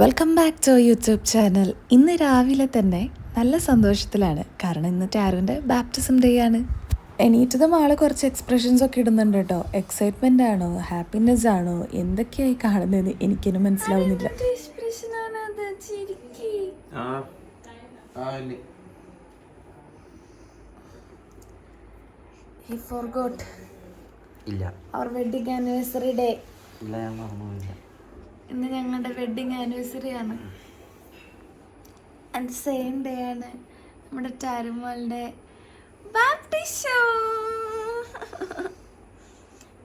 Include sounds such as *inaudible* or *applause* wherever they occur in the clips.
Welcome back to YouTube channel ഇന്ന് രാവിലെ തന്നെ നല്ല സന്തോഷത്തിലാണ്. കാരണം ഇന്നത്തെ ആരുവിന്റെ ബാപ്റ്റിസം ഡേ ആണ്. എണീറ്റതും ആളെ കുറച്ച് എക്സ്പ്രഷൻസ് ഒക്കെ ഇടുന്നുണ്ട് കേട്ടോ. എക്സൈറ്റ്മെന്റ് ആണോ? ഹാപ്പിനെസ് ആണോ? എന്തൊക്കെയായി കാണുന്നതെന്ന് എനിക്കൊന്നും മനസ്സിലാവുന്നില്ല. ആ ആ ഇല്ല. അവർ വെഡിങ് ഇല്ല ഡേ. ഇല്ല ഞാൻ മറന്നുപോയില്ല. ഇന്ന് ഞങ്ങളുടെ വെഡിങ് ആനിവേഴ്സറി ആണ്. ആൻഡ് സെയിം ഡേ ആണ് നമ്മുടെ ടാരുമോളുടെ ബാപ്റ്റിസം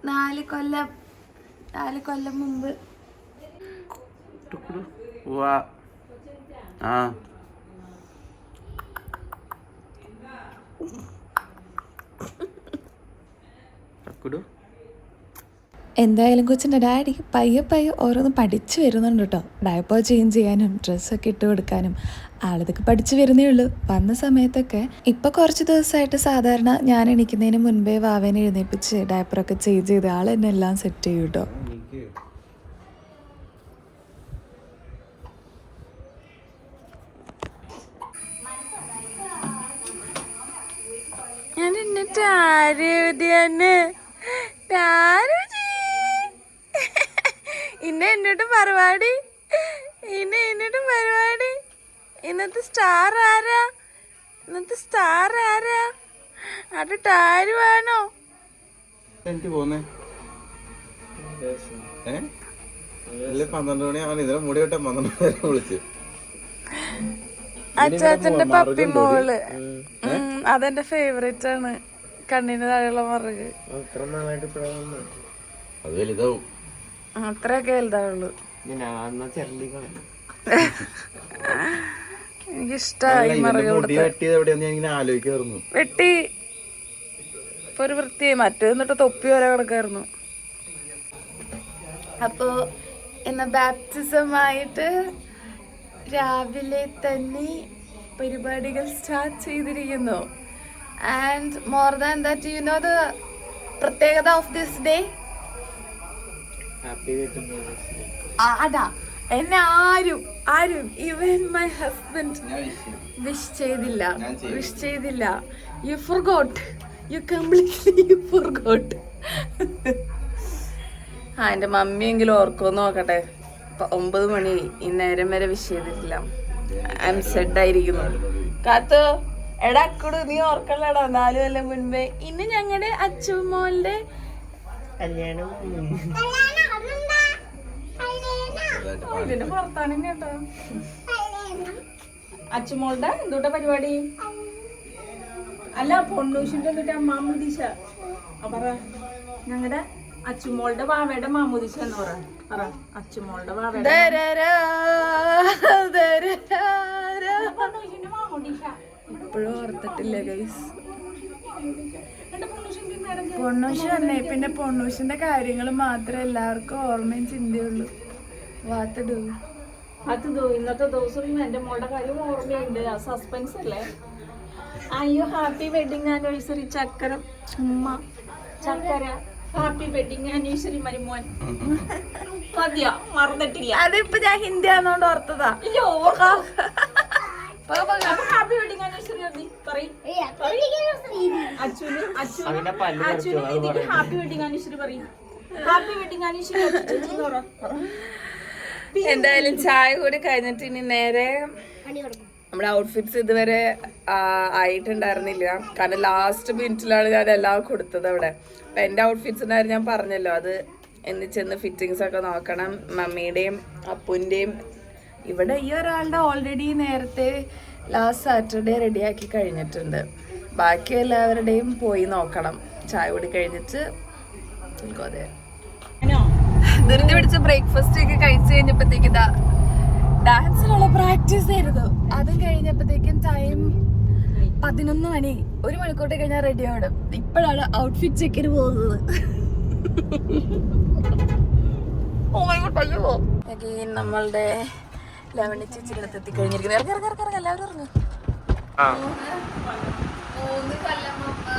നാല് കൊല്ലം നാല് കൊല്ലം മുമ്പ്. ആ. എന്തായാലും കൊച്ചിന്റെ ഡാഡി പയ്യെ പയ്യെ ഓരോന്ന് പഠിച്ചു വരുന്നുണ്ട് കേട്ടോ. ഡയപ്പർ ചേഞ്ച് ചെയ്യാനും ഡ്രസ്സൊക്കെ ഇട്ട് കൊടുക്കാനും. ആളിതൊക്കെ പഠിച്ചു വരുന്നേ ഉള്ളൂ. വന്ന സമയത്തൊക്കെ ഇപ്പം കുറച്ച് ദിവസമായിട്ട് സാധാരണ ഞാൻ എണീക്കുന്നതിന് മുൻപേ വാവേനെ എഴുന്നേൽപ്പിച്ച് ഡയപ്പറൊക്കെ ചേഞ്ച് ചെയ്ത് ആൾ തന്നെ എല്ലാം സെറ്റ് ചെയ്യും കേട്ടോ. ഞാൻ എന്നിട്ട് ആരോഗ്യാണ് ഇന്ന എന്നിട്ട് പരിപാടി ഇന്നെ എന്നിട്ട് പരിപാടി ഇന്നത്തെ സ്റ്റാർ ആരാ? ഇന്നത്തെ സ്റ്റാർ ആരാ? അത് ടാരു ആണോ? എനിക്ക് പോന്നേ. പന്ത്രണ്ട് മണി അവൻ ഇതിനെ മുടി വെട്ടാൻ പന്ത്രണ്ട് മണി വിളിച്ചു. അച്ചാച്ചന്റെ പപ്പി മോൾ. അതെന്റെ ഫേവറേറ്റ് ആണ്. കണ്ണിന് താഴെയുള്ള മറുക്. അത് വലുതാവും. അത്രയൊക്കെ വലുതാവുള്ളൂ. *laughs* ആലോചിക്കായിരുന്നു. വെട്ടി. ഇപ്പൊ ഒരു വൃത്തിയായി. മറ്റേ എന്നിട്ട് തൊപ്പി വരെ കിടക്കായിരുന്നു. അപ്പോ എന്ന ബാപ്റ്റിസമായിട്ട് രാവിലെ തന്നെ പരിപാടികൾ സ്റ്റാർട്ട് ചെയ്തിരിക്കുന്നു. And more than that you know the പ്രത്യേകത ഓഫ് ദിസ് ഡേ അതാ. എന്നെ ആരും ആരും ഈവൻ മൈ ഹസ്ബൻഡ് വിഷ് ചെയ്തില്ല. വിഷ് ചെയ്തില്ല. You forgot you completely you forgot ആ എന്റെ മമ്മിയെങ്കിലും ഓർക്കുമെന്ന് നോക്കട്ടെ. ഒമ്പത് മണി. ഈ നേരം വരെ വിഷ് ചെയ്തിട്ടില്ല. ഐ എം സെഡ് ആയിരിക്കുന്നു. കാത്തു. എടാ കുടു നീ ഓർക്കല്ലടാ നാലു കൊല്ലം മുൻപേ. ഇന്ന് ഞങ്ങളുടെ അച്ചുമോളുടെ ഇതിന്റെ പുറത്താണ് കേട്ടോ. അച്ചുമോളുടെ എന്തുട്ട പരിപാടി? അല്ല പൊണ്ണൂഷിന്റെ എന്നിട്ട് മാമുദീശ. പറ. ഞങ്ങളുടെ അച്ചുമോളുടെ വാവയുടെ മാമുദീശ എന്ന് പറ. പറ. അച്ചുമോളുടെ വാവയുടെ ഇപ്പോഴും ഓർത്തിട്ടില്ല ഗൈസ് പൊണ്ണൂഷ് തന്നെ പിന്നെ പൊണ്ണൂഷിന്റെ കാര്യങ്ങൾ മാത്രമേ എല്ലാവർക്കും ഓർമ്മയും ചിന്തയുള്ളൂ. വാത്തിടൂ. അത് ഇന്നത്തെ ദിവസം എന്റെ മോളുടെ കാര്യം ഓർമ്മയുണ്ട്. ആ സസ്പെൻസ് അല്ലേ? അയ്യോ ഹാപ്പി വെഡിങ് ആനിവേഴ്സറി ചക്കര? ഉമ്മ ചക്കര. ഹാപ്പി വെഡിങ് ആനിവേഴ്സറി മരുമോൻ. മതിയോ? മറന്നിട്ടില്ല. അതിപ്പോ ഞാൻ ഹിന്ദി ആണോണ്ട് ഓർത്തതാ. അയ്യോ ഹാപ്പി വെഡിങ് ആനിവേഴ്സറി പറയും. ഹാപ്പി വെഡിങ് ആനിവേഴ്സറി എന്തായാലും ചായ കൂടി കഴിഞ്ഞിട്ട് ഇനി നേരെ നമ്മുടെ ഔട്ട്ഫിറ്റ്സ് ഇതുവരെ ആയിട്ടുണ്ടായിരുന്നില്ല. കാരണം ലാസ്റ്റ് മിനിറ്റിലാണ് ഞാൻ എല്ലാം കൊടുത്തത് അവിടെ. അപ്പൊ എന്റെ ഔട്ട്ഫിറ്റ്സിനായിരുന്നു ഞാൻ പറഞ്ഞല്ലോ. അത് എന്ന് ചെന്ന് ഫിറ്റിങ്സ് ഒക്കെ നോക്കണം. മമ്മിയുടെയും അപ്പുന്റെയും ഇവിടെ ഈ ഒരാളുടെ ഓൾറെഡി നേരത്തെ ലാസ്റ്റ് സാറ്റർഡേ റെഡിയാക്കി കഴിഞ്ഞിട്ടുണ്ട്. ബാക്കി എല്ലാവരുടെയും പോയി നോക്കണം. ചായ കൂടി കഴിഞ്ഞിട്ട് അതെ. ധൃതി പിടിച്ച് ബ്രേക്ക്ഫാസ്റ്റ് ഒക്കെ കഴിച്ചു കഴിഞ്ഞപ്പോഴത്തേക്ക് ഇതാ ഡാൻസിനുള്ള പ്രാക്ടീസ് ആയിരുന്നു. അതും കഴിഞ്ഞപ്പോഴത്തേക്കും ടൈം പതിനൊന്ന് മണി. ഒരു മണിക്കൂട്ടി കഴിഞ്ഞാൽ റെഡി ആവണം. ഇപ്പോഴാണ് ഔട്ട്ഫിറ്റ് ചെക്കിന് പോകുന്നത്. *laughs* Again നമ്മളുടെ ലെവണി ചേച്ചിയുടെ അടുത്ത് എത്തിക്കഴിഞ്ഞിരിക്കുന്നു. ഇറങ്ങി ഇറങ്ങി ഇറങ്ങി എല്ലാവരും ഇറങ്ങും. മൂന്ന് കൊല്ലം മുമ്പ്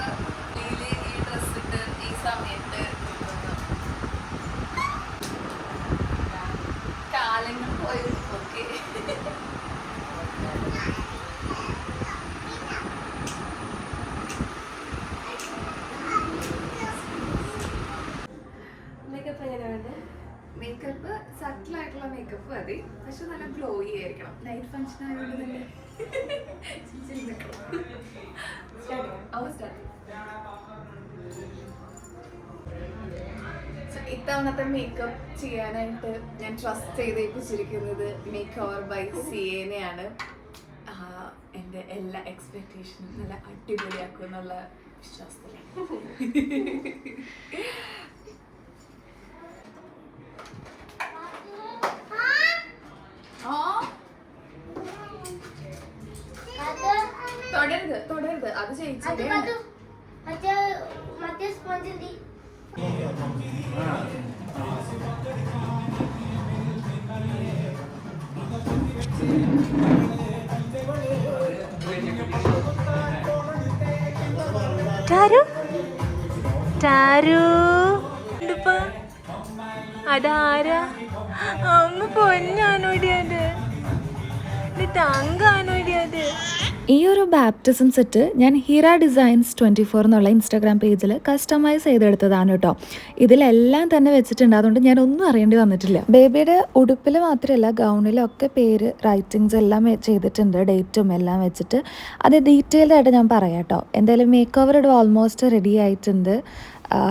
ലീലി ഈ ഡ്രസ് ഇട്ട് ഈ സമയത്ത് കാലങ്ങൾ പോയി. മേക്കപ്പ് സട്ടിൽ ആയിട്ടുള്ള മേക്കപ്പ് മതി. പക്ഷെ നല്ല ഗ്ലോയി ആയിരിക്കണം. നൈറ്റ് ഫംഗ്ഷൻ ആയതുകൊണ്ട് തന്നെ ഇത്തവണത്തെ മേക്കപ്പ് ചെയ്യാനായിട്ട് ഞാൻ ട്രസ്റ്റ് ചെയ്ത് ഏൽപ്പിച്ചിരിക്കുന്നത് മേക്ക് ഓവർ ബൈ സി എനെയാണ് എന്റെ എല്ലാ എക്സ്പെക്റ്റേഷനും നല്ല അടിപൊളിയാക്കും എന്നുള്ള വിശ്വാസത്തിലാണ് *laughs* ആ തുടരുത് തുടരുത്. അത് മറ്റേ ടാരു? ടാരു? അതാരാ? അമ്മ പൊന്നാണോടിയത് തങ്കാണോടിയത് ഈ ഒരു ബാപ്റ്റിസം സെറ്റ് ഞാൻ ഹീറ ഡിസൈൻസ് ട്വന്റി ഫോർ എന്നുള്ള ഇൻസ്റ്റാഗ്രാം പേജിൽ കസ്റ്റമൈസ് ചെയ്തെടുത്തതാണ് കേട്ടോ ഇതിലെല്ലാം തന്നെ വെച്ചിട്ടുണ്ട്. അതുകൊണ്ട് ഞാൻ ഒന്നും അറിയേണ്ടി വന്നിട്ടില്ല. ബേബിയുടെ ഉടുപ്പിൽ മാത്രമല്ല ഗൗണിലൊക്കെ പേര് റൈറ്റിങ്സ് എല്ലാം ചെയ്തിട്ടുണ്ട്. ഡേറ്റും എല്ലാം വെച്ചിട്ട്. അത് ഡീറ്റെയിൽഡ് ആയിട്ട് ഞാൻ പറയാം കേട്ടോ എന്തായാലും മേക്ക് ഓവർ ഇവിടെ ഓൾമോസ്റ്റ് റെഡി ആയിട്ടുണ്ട്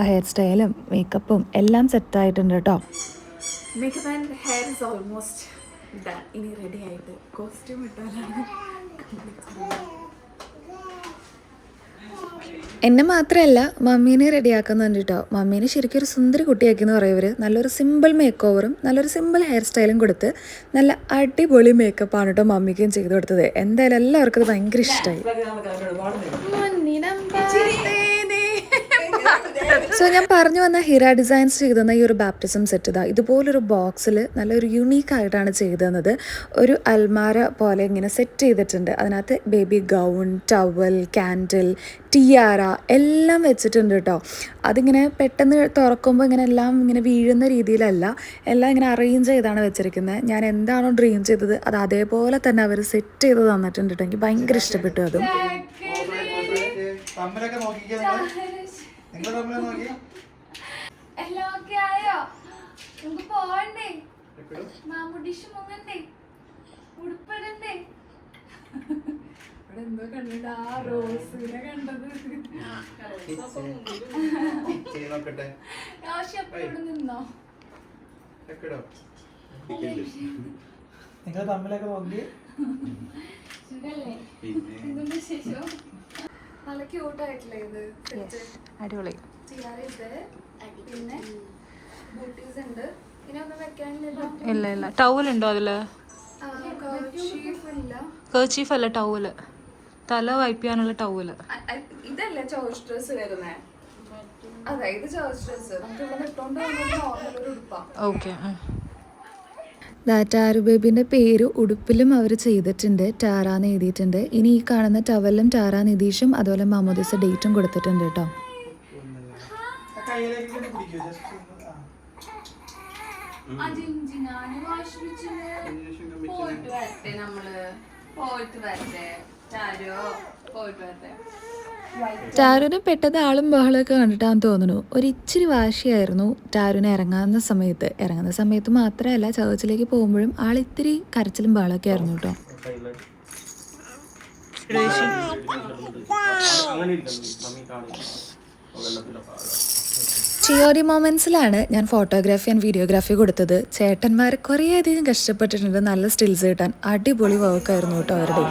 ഹെയർ സ്റ്റൈലും മേക്കപ്പും എല്ലാം സെറ്റ് ആയിട്ടുണ്ട് കേട്ടോ makeup and hair is almost ഇനി റെഡി ആയിട്ട് കോസ്റ്റ്യൂം ഇട്ടാലാണ്. എന്നെ മാത്രമല്ല മമ്മീനെ റെഡിയാക്കുന്നുണ്ട് കേട്ടോ മമ്മീനെ ശരിക്കും ഒരു സുന്ദരി കുട്ടിയാക്കി എന്ന് പറയവർ നല്ലൊരു സിമ്പിൾ മേക്ക് ഓവറും നല്ലൊരു സിമ്പിൾ ഹെയർ സ്റ്റൈലും കൊടുത്ത് നല്ല അടിപൊളി മേക്കപ്പാണ് കേട്ടോ മമ്മിക്കും ചെയ്തു കൊടുത്തത്. എന്തായാലും എല്ലാവർക്കും അത് ഭയങ്കര ഇഷ്ടമായി സോ ഞാൻ പറഞ്ഞു വന്ന ഹിറ ഡിസൈൻസ് ചെയ്തെന്ന ഈ ഒരു ബാപ്റ്റിസം സെറ്റ് ഇതാ ഇതുപോലൊരു ബോക്സിൽ നല്ലൊരു യുണീക്ക് ആയിട്ടാണ് ചെയ്തു തന്നത് ഒരു അൽമാര പോലെ ഇങ്ങനെ സെറ്റ് ചെയ്തിട്ടുണ്ട്. അതിനകത്ത് baby gown towel candle tiara എല്ലാം വെച്ചിട്ടുണ്ട് കേട്ടോ അതിങ്ങനെ പെട്ടെന്ന് തുറക്കുമ്പോൾ ഇങ്ങനെ എല്ലാം ഇങ്ങനെ വീഴുന്ന രീതിയിലല്ല എല്ലാം ഇങ്ങനെ അറേഞ്ച് ചെയ്താണ് വെച്ചിരിക്കുന്നത്. ഞാൻ എന്താണോ ഡ്രീം ചെയ്തത് അത് അതേപോലെ തന്നെ അവർ സെറ്റ് ചെയ്ത് തന്നിട്ടുണ്ട് കേട്ടോ എനിക്ക് ഭയങ്കര ഇഷ്ടപ്പെട്ടു അതും. എല്ലാം ഓക്കെ ആയോ? നമുക്ക് പോവണ്ടേ? മാമുഡിഷ് മുങ്ങണ്ടേ? ഉടുപ്പിടണ്ടേ? ഇവിടെ എന്തോ കണ്ടിട്ട് ആ റോസിനെ കണ്ടത്. നോക്കട്ടെ. ആവശ്യം അപ്പൊ നിന്നോ? നിങ്ങൾ തമ്മിലൊക്കെ നോക്കി. സുഖല്ലേ? ശേഷം നല്ല ക്യൂട്ടായിട്ടില്ലേ ഇത്? അടിപൊളി. പിന്നെ ബൂട്ടീസ് ഉണ്ട്. ഇനി ഒന്നും വെക്കാനില്ലല്ലോ. ഇല്ല ഇല്ല. ഉണ്ടോ അതിൽ? കേച്ചീഫ് അല്ല ടവൽ തല വൈപ്പ് ചെയ്യാനുള്ള ടൗൽ അ- അ- ഇതല്ലേ ചോയ്സ് ഡ്രസ് വരുന്നേ? അതെ ഇത് ചോയ്സ് ഡ്രസ് നമുക്ക് ഇവിടെ ഇട്ടോണ്ട് പോകുന്നത് നോർമൽ ഒരു ഉടുപ്പാ. ഓക്കെ ടാരു ബേബിന്റെ പേര് ഉടുപ്പിലും അവർ ചെയ്തിട്ടുണ്ട് ടാറാന്ന് എഴുതിയിട്ടുണ്ട്. ഇനി ഈ കാണുന്ന ടവലും ടാറാ നിതീഷും അതുപോലെ മാമോദിസ ഡേറ്റും കൊടുത്തിട്ടുണ്ട് കേട്ടോ. പോയിട്ട് വരട്ടെ നമ്മൾ. പോയിട്ട് വരട്ടെ. ടാരോ പോയിട്ട് വരട്ടെ. ടാരുവിനെ പെട്ടത് ആളും ബഹളമൊക്കെ കണ്ടിട്ടാന്ന് തോന്നുന്നു. ഒരു ഇച്ചിരി വാശിയായിരുന്നു ടാരുവിനെ ഇറങ്ങാവുന്ന സമയത്ത്. ഇറങ്ങുന്ന സമയത്ത് മാത്രമല്ല ചർച്ചിലേക്ക് പോകുമ്പോഴും ആൾ ഇത്തിരി കരച്ചിലും ബഹളമൊക്കെ ആയിരുന്നു കേട്ടോ. ചിയോരി മൊമെന്റ്സിലാണ് ഞാൻ ഫോട്ടോഗ്രാഫി ആൻഡ് വീഡിയോഗ്രാഫി കൊടുത്തത്. ചേട്ടന്മാർ കുറേയധികം കഷ്ടപ്പെട്ടിട്ടുണ്ട് നല്ല സ്റ്റിൽസ് കിട്ടാൻ. അടിപൊളി വർക്കായിരുന്നു കേട്ടോ അവരുടെ.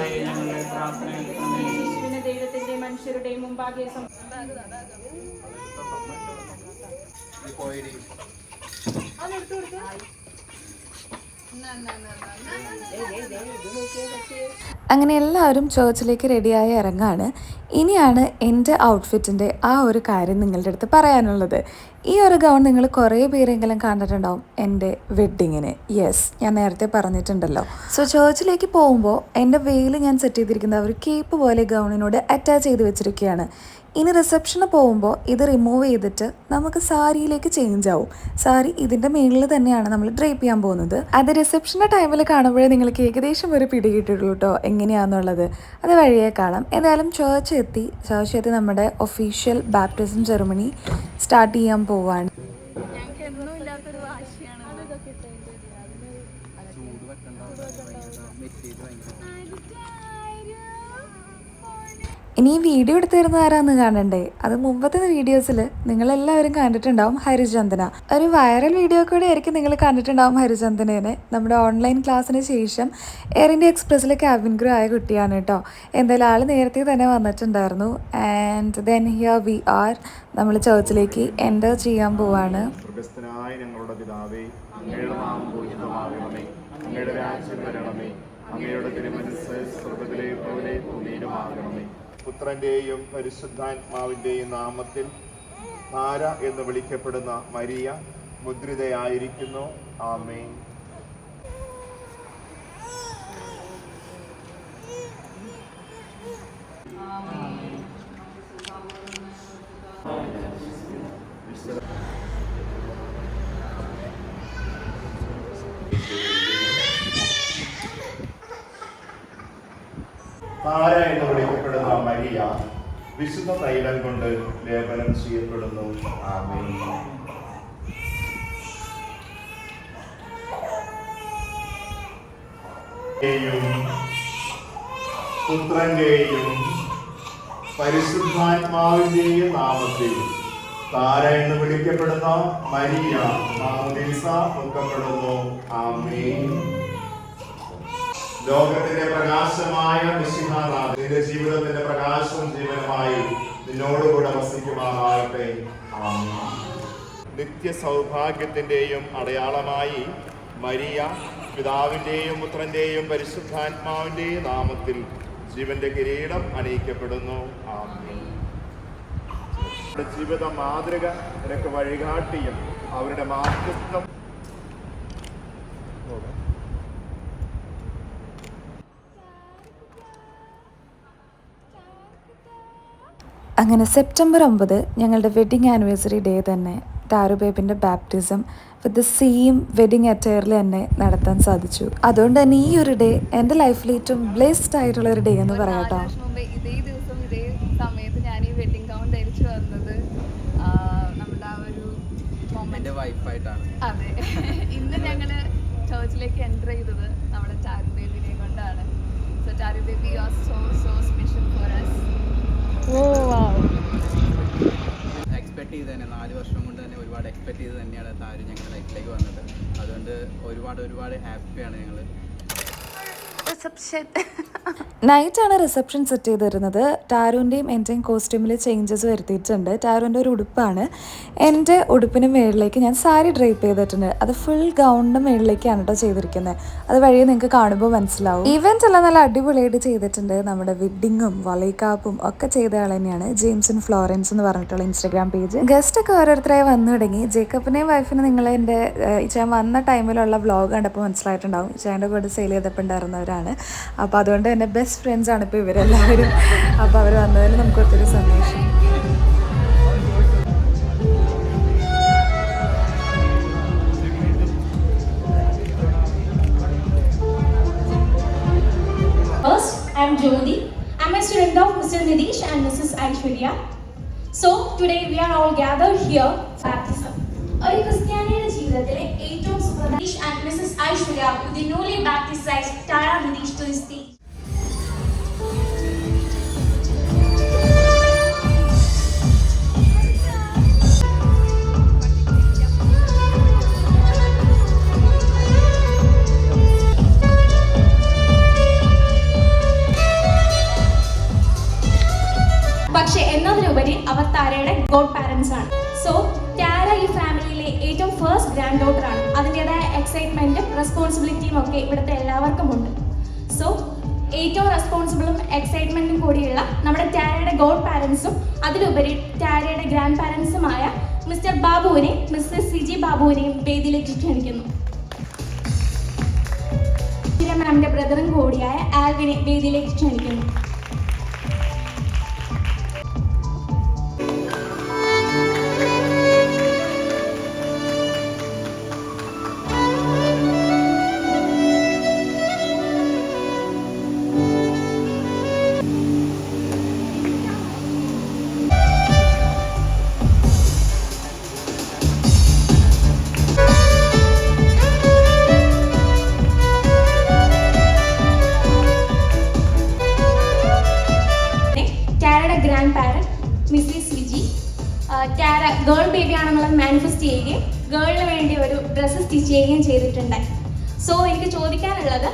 അങ്ങനെ എല്ലാവരും ചേർച്ചിലേക്ക് റെഡിയായി ഇറങ്ങാണ്. ഇനിയാണ് എന്റെ ഔട്ട്ഫിറ്റിന്റെ ആ ഒരു കാര്യം നിങ്ങളുടെ അടുത്ത് പറയാനുള്ളത്. ഈ ഒരു ഗൗൺ നിങ്ങൾ കുറേ പേരെങ്കിലും കണ്ടിട്ടുണ്ടാവും എന്റെ വെഡ്ഡിങ്ങിന് യെസ് ഞാൻ നേരത്തെ പറഞ്ഞിട്ടുണ്ടല്ലോ. സോ ചേർച്ചിലേക്ക് പോകുമ്പോൾ എന്റെ വെയിൽ ഞാൻ സെറ്റ് ചെയ്തിരിക്കുന്ന ഒരു കേപ്പ് പോലെ ഗൗണിനോട് അറ്റാച്ച് ചെയ്ത് വെച്ചിരിക്കുകയാണ്. ഇനി റിസപ്ഷന് പോകുമ്പോൾ ഇത് റിമൂവ് ചെയ്തിട്ട് നമുക്ക് സാരിയിലേക്ക് ചേഞ്ച് ആവും. സാരി ഇതിന്റെ മേളിൽ തന്നെയാണ് നമ്മൾ ഡ്രേപ്പ് ചെയ്യാൻ പോകുന്നത്. അത് റിസപ്ഷന്റെ ടൈമിൽ കാണുമ്പോഴേ നിങ്ങൾക്ക് ഏകദേശം ഒരു പിടി കിട്ടിയിട്ടുള്ളൂ കേട്ടോ എങ്ങനെയാണെന്നുള്ളത് അത് വഴിയേ കാണാം. ഏതായാലും ചേർച്ച് എത്തി. ചേർച്ച് എത്തി നമ്മുടെ ഒഫീഷ്യൽ ബാപ്റ്റിസം സെറമണി സ്റ്റാർട്ട് ചെയ്യാൻ പോവാണ്. ഇനി ഈ വീഡിയോ എടുത്തു തരുന്ന ആരാന്ന് കാണണ്ടേ? അത് മുമ്പത്തെ വീഡിയോസിൽ നിങ്ങളെല്ലാവരും കണ്ടിട്ടുണ്ടാവും ഹരിചന്ദന. ഒരു വൈറൽ വീഡിയോ കൂടെ ആയിരിക്കും നിങ്ങൾ കണ്ടിട്ടുണ്ടാവും ഹരിചന്ദനേനെ. നമ്മുടെ ഓൺലൈൻ ക്ലാസ്സിന് ശേഷം എയർ ഇന്ത്യ എക്സ്പ്രസ്സിലെ ക്യാബിൻ ക്രൂ ആയ കുട്ടിയാണ് കേട്ടോ എന്തായാലും ആൾ നേരത്തെ തന്നെ വന്നിട്ടുണ്ടായിരുന്നു. And then here we are നമ്മൾ ചേർച്ചിലേക്ക് എന്റർ ചെയ്യാൻ പോവാണ്. ഞങ്ങളുടെ പിതാവേ അങ്ങയുടെ രാജ്യം വരണമേ അങ്ങയുടെ തിരുമനസ് പുത്രന്റെയും പരിശുദ്ധാത്മാവിന്റെയും നാമത്തിൽ താര എന്ന് വിളിക്കപ്പെടുന്ന മരിയ മുദ്രിതയായിരിക്കുന്നു. ആമേ താര എന്ന് വിളിക്കപ്പെടുന്ന മരിയ വിശുദ്ധ തൈലം കൊണ്ട് ലേപനം ചെയ്യപ്പെടുന്നു. ആമേ പുത്രന്റെയും പരിശുദ്ധാത്മാവിന്റെയും നാമത്തിൽ താര എന്ന് വിളിക്കപ്പെടുന്ന മരിയ മാമുദീസ മുക്കപ്പെടുന്നു. ആമേൻ. ലോകത്തിന്റെ പ്രകാശമായ നിന്റെ ജീവിതത്തിന്റെ പ്രകാശവും ജീവനമായി നിന്നോടുകൂടെ വസിക്കുമാറാകട്ടെ. നിത്യ സൗഭാഗ്യത്തിന്റെയും അടയാളമായി മരിയ പിതാവിന്റെയും പുത്രന്റെയും പരിശുദ്ധാത്മാവിന്റെയും നാമത്തിൽ ജീവന്റെ കിരീടം അണിയിക്കപ്പെടുന്നു. ആമീൻ. ജീവിത മാതൃക നിനക്ക് വഴികാട്ടിയും അവരുടെ മാതൃത്വം അങ്ങനെ സെപ്റ്റംബർ ഒമ്പത് ഞങ്ങളുടെ വെഡിങ് ആനിവേഴ്സറി ഡേ തന്നെ താരുബേബിന്റെ baptism with the same wedding അറ്റയറിൽ തന്നെ നടത്താൻ സാധിച്ചു. അതുകൊണ്ട് തന്നെ ഈ ഒരു ഡേ എന്റെ ലൈഫിൽ ഏറ്റവും ബ്ലെസ്ഡ് ആയിട്ടുള്ള ഒരു ഡേ എന്ന് പറയാട്ടോ ഇതേ ദിവസം ഇതേ സമയത്ത് ഞാൻ ഈ വെഡിങ് ഗൗൺ ധരിച്ചു വന്നത് നമ്മുടെ ആ ഒരു അതെ. ഇന്ന് ഞങ്ങൾ ചേർച്ചിലേക്ക് എന്റർ ചെയ്തത് നമ്മുടെ ചാരു ബേബിനെ കൊണ്ടാണ്. So Charu baby are so so special for us expect ചെയ്ത് തന്നെ നാല് വർഷം കൊണ്ട് തന്നെ ഒരുപാട് എക്സ്പെക്ട് ചെയ്ത് തന്നെയാണ് താരം ഞങ്ങളുടെ ലൈഫിലേക്ക് വന്നത്. അതുകൊണ്ട് ഒരുപാട് ഒരുപാട് ഹാപ്പിയാണ് ഞങ്ങൾ നൈറ്റാണ് റിസപ്ഷൻ സെറ്റ് ചെയ്ത് തരുന്നത്. ടാരുവിന്റെയും എന്റെയും കോസ്റ്റ്യൂമിൽ ചേഞ്ചസ് വരുത്തിയിട്ടുണ്ട്. ടാരുവിന്റെ ഒരു ഉടുപ്പാണ്. എന്റെ ഉടുപ്പിന് മേളിലേക്ക് ഞാൻ സാരി ഡ്രൈപ്പ് ചെയ്തിട്ടുണ്ട്. അത് ഫുൾ ഗൗണിന്റെ മേളിലേക്കാണ് കേട്ടോ ചെയ്തിരിക്കുന്നത് അത് വഴി നിങ്ങൾക്ക് കാണുമ്പോൾ മനസ്സിലാവും. ഇവന്റ് എല്ലാം നല്ല അടിപൊളിയായിട്ട് ചെയ്തിട്ടുണ്ട്. നമ്മുടെ വെഡ്ഡിങ്ങും വളൈക്കാപ്പും ഒക്കെ ചെയ്ത ആൾ തന്നെയാണ്. ജെയിംസ് ആൻഡ് ഫ്ലോറൻസ് എന്ന് പറഞ്ഞിട്ടുള്ള ഇൻസ്റ്റാഗ്രാം പേജ് ഗസ്റ്റ് ഒക്കെ ഓരോരുത്തരായി വന്നു തുടങ്ങി. ജേക്കബിനെയും വൈഫിനെ നിങ്ങൾ എന്റെ ഇച്ചാൻ വന്ന ടൈമിലുള്ള വ്ളോഗ് കണ്ടപ്പോൾ മനസ്സിലായിട്ടുണ്ടാവും. ഇച്ചാന്റെ കൂടെ സെയിൽ ചെയ്തപ്പോൾ ഉണ്ടായിരുന്നവരാണ്. അപ്പോൾ അതുകൊണ്ട് തന്നെ ബെസ്റ്റ് ഫ്രണ്ട്സ് ആണ് ഇപ്പോൾ ഇവരെല്ലാവരും അപ്പോൾ അവർ വന്നതിൽ നമുക്ക് ഒത്തിരി സന്തോഷം I am Jyoti. I am a student of Mr. Nidish and Mrs. Aishwarya. So, today we are all gathered here baptism. ഒരു ക്രിസ്ത്യാനിയുടെ ജീവിതത്തിലെ ഏറ്റവും സുപ്രധാന and Mrs Aishwarya with the newly baptized Tara Nidish to the stage. പക്ഷെ എന്നതിലുപരി അവർ താരയുടെ godparents ആണ് സോ ടാര ഈ ഫാമിലിയിലെ ഏറ്റവും ഫസ്റ്റ് ഗ്രാൻഡ് ഡോട്ടർ എക്സൈറ്റ്മെന്റും റെസ്പോൺസിബിലിറ്റിയും ഒക്കെ ഇവിടുത്തെ എല്ലാവർക്കും ഉണ്ട് സോ ഏറ്റവും റെസ്പോൺസിബിളും എക്സൈറ്റ്മെന്റും കൂടിയുള്ള നമ്മുടെ ടാരയുടെ ഗോഡ് പാരൻസും അതിലുപരി ടാരയുടെ ഗ്രാൻഡ് പാരൻസുമായ മിസ്റ്റർ ബാബുവിനെയും മിസ്റ്റർ സിജി ബാബുവിനെയും വേദിയിലേക്ക് ക്ഷണിക്കുന്നു. മാമിന്റെ ബ്രദറും കൂടിയായ ആൽവിനെ വേദിയിലേക്ക് ക്ഷണിക്കുന്നു. സ്റ്റിച്ച് ചെയ്യുകയും ചെയ്തിട്ടുണ്ട്. സോ എനിക്ക് ചോദിക്കാനുള്ളത്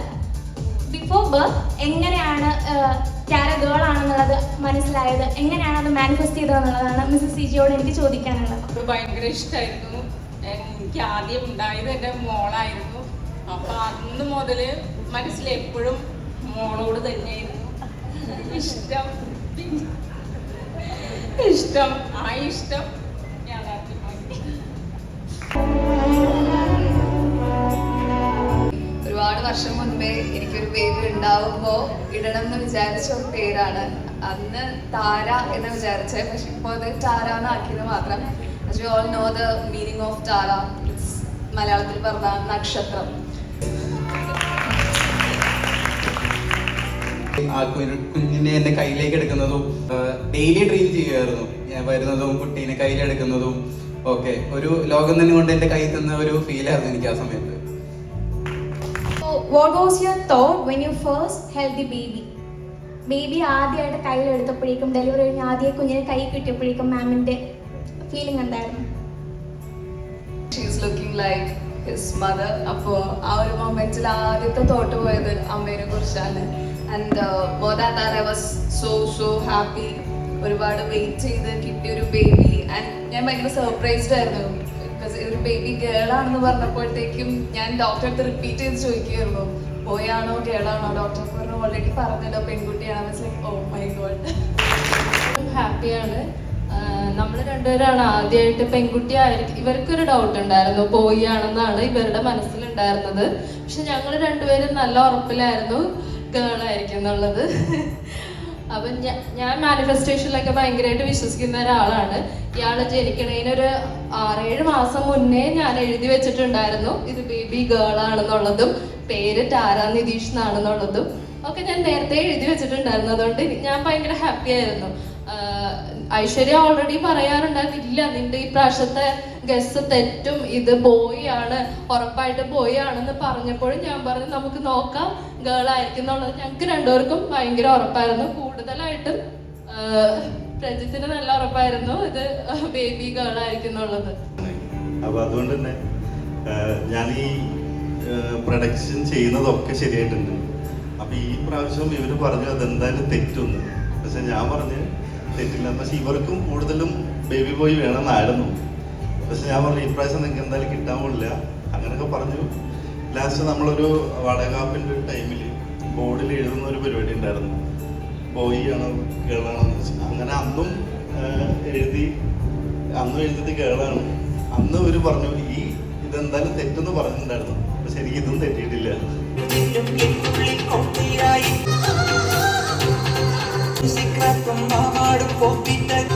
ബിഫോർ ബർത്ത് എങ്ങനെയാണ് ക്യാര ഗേൾ ആണെന്നുള്ളത് മനസ്സിലായത്? എങ്ങനെയാണ് അത് മാനിഫെസ്റ്റ് ചെയ്തതെന്നുള്ളതാണ് മിസ്സസ് സിജിയോട് എനിക്ക് ചോദിക്കാനുള്ളത്. അത് ഭയങ്കര ഇഷ്ടമായിരുന്നു എനിക്ക് ആദ്യം ഉണ്ടായത് എന്റെ മോളായിരുന്നു. അപ്പൊ അന്ന് മുതൽ മനസ്സിൽ എപ്പോഴും മോളോട് തന്നെയായിരുന്നു. ഇഷ്ടം. ഇഷ്ടം. ആ ഇഷ്ടം. വർഷം മുൻപേ എനിക്കൊരു ബേബി ഉണ്ടാവുമ്പോൾ ഇടണം എന്ന് വിചാരിച്ച ഒരു പേരാണ്. അന്ന് താര എന്ന് വിചാരിച്ചത് പക്ഷെ ഇപ്പോൾ അത് ടാര എന്നാക്കിയത് മാത്രം you all know the meaning of Tara മലയാളത്തിൽ പറഞ്ഞ നക്ഷത്രം. ആ കുഞ്ഞിനെ എന്റെ കയ്യിലേക്ക് എടുക്കുന്നതും ഡെയിലി ഡ്രീം ചെയ്യുമായിരുന്നു ഞാൻ വരുന്നതും കുട്ടീനെ കയ്യിലെടുക്കുന്നതും ഒക്കെ. ഒരു ലോകം തന്നെ കൊണ്ട് എന്റെ കയ്യിൽ തന്ന ഒരു ഫീലായിരുന്നു എനിക്ക് ആ സമയത്ത്. So, was your thought when you first first the baby? Baby ആദ്യമായിട്ട് കയ്യിലെടുത്തപ്പോഴേക്കും ഡെലിവറി കഴിഞ്ഞ് ആദ്യ കുഞ്ഞിനെ കൈ കിട്ടിയപ്പോഴേക്കും മാമിന്റെ ഫീലിംഗ് എന്തായിരുന്നു? ഷീസ് ആ ഒരു മൊമെന്റിൽ ആദ്യത്തെ തോട്ട് പോയത് അമ്മേനെ കുറിച്ചാണ്. ആൻഡ് സോ സോ ഹാപ്പി ഒരുപാട് വെയിറ്റ് ചെയ്ത് കിട്ടിയ ഒരു ബേബി ആൻഡ് ഞാൻ ഭയങ്കര സർപ്രൈസ്ഡ് ആയിരുന്നു. ഒരു ബേബി ഗേൾ ആണെന്ന് പറഞ്ഞപ്പോഴത്തേക്കും ഞാൻ ഡോക്ടറെ അടുത്ത് റിപ്പീറ്റ് ചെയ്ത് ചോദിക്കുകയായിരുന്നു. പോയാണോ ഗേളാണോ ഡോക്ടർ പറഞ്ഞു ഓൾറെഡി പറഞ്ഞല്ലോ പെൺകുട്ടിയാണ് ഓ മൈ ഗോഡ് ഹാപ്പിയാണ് നമ്മൾ രണ്ടുപേരാണ് ആദ്യമായിട്ട് പെൺകുട്ടി ആയിരിക്കും ഇവർക്കൊരു ഡൗട്ട് ഉണ്ടായിരുന്നു ബോയ് ആണെന്നാണ് ഇവരുടെ മനസ്സിലുണ്ടായിരുന്നത്. പക്ഷെ ഞങ്ങൾ രണ്ടുപേരും നല്ല ഉറപ്പിലായിരുന്നു ഗേൾ ആയിരിക്കും എന്നുള്ളത്. അപ്പം ഞാൻ മാനിഫെസ്റ്റേഷനിലൊക്കെ ഭയങ്കരമായിട്ട് വിശ്വസിക്കുന്ന ഒരാളാണ്. ഇയാൾ ജനിക്കണേനൊരു ആറേഴ് മാസം മുന്നേ ഞാൻ എഴുതി വെച്ചിട്ടുണ്ടായിരുന്നു. ഇത് ബേബി ഗേൾ ആണെന്നുള്ളതും പേര് ടാര നിതീഷ് എന്നാണെന്നുള്ളതും ഒക്കെ ഞാൻ നേരത്തെ എഴുതി വെച്ചിട്ടുണ്ടായിരുന്നു. അതുകൊണ്ട് ഞാൻ ഭയങ്കര ഹാപ്പി ആയിരുന്നു. ഐശ്വര്യ ഓൾറെഡി പറയാറുണ്ടായിരുന്നു ഇല്ല നിന്റെ ഈ പ്രാവശ്യത്തെ ഗസ് തെറ്റും ഇത് പോയി ആണ് ഉറപ്പായിട്ട് പോയി ആണെന്ന് പറഞ്ഞപ്പോഴും ഞാൻ പറഞ്ഞു നമുക്ക് നോക്കാം ഗേൾ ആയിരിക്കും എന്നുള്ളത്. ഞങ്ങൾക്ക് രണ്ടുപേർക്കും ഭയങ്കര ഉറപ്പായിരുന്നു. കൂടുതലായിട്ടും പ്രജിത്തിന് നല്ല ഉറപ്പായിരുന്നു ഇത് ബേബി ഗേൾ ആയിരിക്കും എന്നുള്ളത്. അപ്പൊ അതുകൊണ്ട് തന്നെ ഞാൻ ഈ പ്രൊഡക്ഷൻ ചെയ്യുന്നതൊക്കെ ശരിയായിട്ടുണ്ട്. അപ്പൊ ഈ പ്രാവശ്യം ഇവർ പറഞ്ഞു അതെന്തായാലും തെറ്റൊന്ന്. പക്ഷെ ഞാൻ പറഞ്ഞ് തെറ്റില്ല. പക്ഷെ ഇവർക്കും കൂടുതലും ബേബി ബോയ് വേണമെന്നായിരുന്നു. പക്ഷെ ഞാൻ പറഞ്ഞു ഇപ്രാവശ്യം നിങ്ങൾക്ക് എന്തായാലും കിട്ടാൻ പോലില്ല അങ്ങനെയൊക്കെ പറഞ്ഞു. ലാസ്റ്റ് നമ്മളൊരു വടകാപ്പിന്റെ ടൈമിൽ ബോർഡിൽ എഴുതുന്ന ഒരു പരിപാടി ഉണ്ടായിരുന്നു. ബോയ് ആണോ ഗേളാണോ എന്ന് വെച്ച്. അങ്ങനെ അന്നും എഴുതി അന്നും എഴുതിയത് കേളാണ് അന്ന് ഇവർ പറഞ്ഞു ഈ ഇതെന്തായാലും തെറ്റെന്ന് പറഞ്ഞിട്ടുണ്ടായിരുന്നു. പക്ഷെ എനിക്ക് ഇതും തെറ്റിയിട്ടില്ല. Bobby Neck.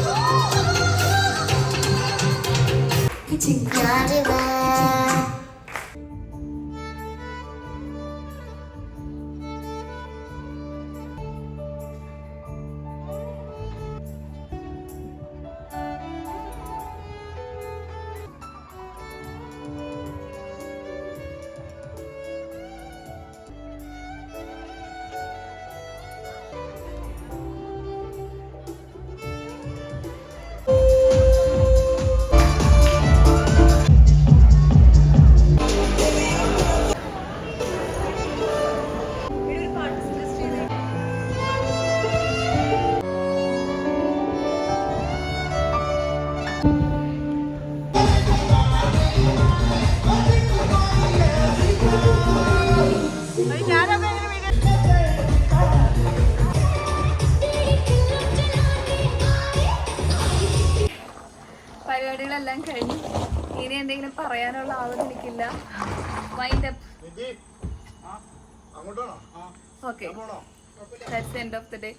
പരിപാടികളെല്ലാം കഴിഞ്ഞു. ഇനി എന്തെങ്കിലും പറയാനുള്ള ആളും എനിക്കില്ല. Mind okay that's end of the day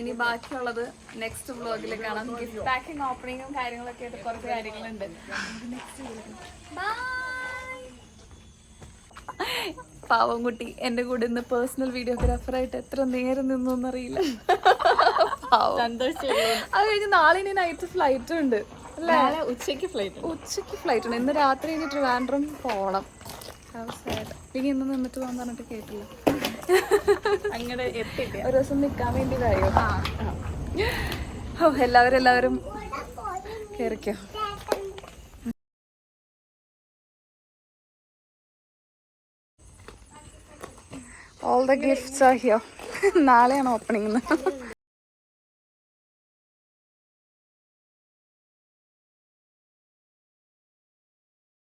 ഇനി ബാക്കിയുള്ളത് നെക്സ്റ്റ് വ്ലോഗിൽ കാണാം. ഗിഫ്റ്റ് പാക്കിംഗ് ഓപ്പണിങ്ങും കാര്യങ്ങളൊക്കെ ആയിട്ട് കുറച്ച് കാര്യങ്ങളുണ്ട്. പാവം കുട്ടി എന്റെ കൂടെ ഇന്ന് പേഴ്സണൽ വീഡിയോഗ്രാഫറായിട്ട് എത്ര നേരം നിന്നൊന്നറിയില്ല. പാവം അത് കഴിഞ്ഞ് നാളെ ഇനി നൈറ്റ് ഫ്ലൈറ്റ് ഉണ്ട്. ഉച്ചയ്ക്ക് ഫ്ലൈറ്റ് ഉച്ചയ്ക്ക് ഫ്ലൈറ്റ് ഉണ്ട്. ഇന്ന് രാത്രി ഇനി ട്രിവാൻഡ്രം പോണം പിന്നെ ഇന്ന് നിന്നിട്ട് പോകാൻ പറഞ്ഞിട്ട് കേട്ടില്ല. അങ്ങനെ എത്തില്ല ഒരു ദിവസം നിൽക്കാൻ വേണ്ടി കഴിയും. ഓ എല്ലാവരും എല്ലാവരും കേറിക്കോ. All the gifts are here നാളെയാണ് ഓപ്പണിംഗ്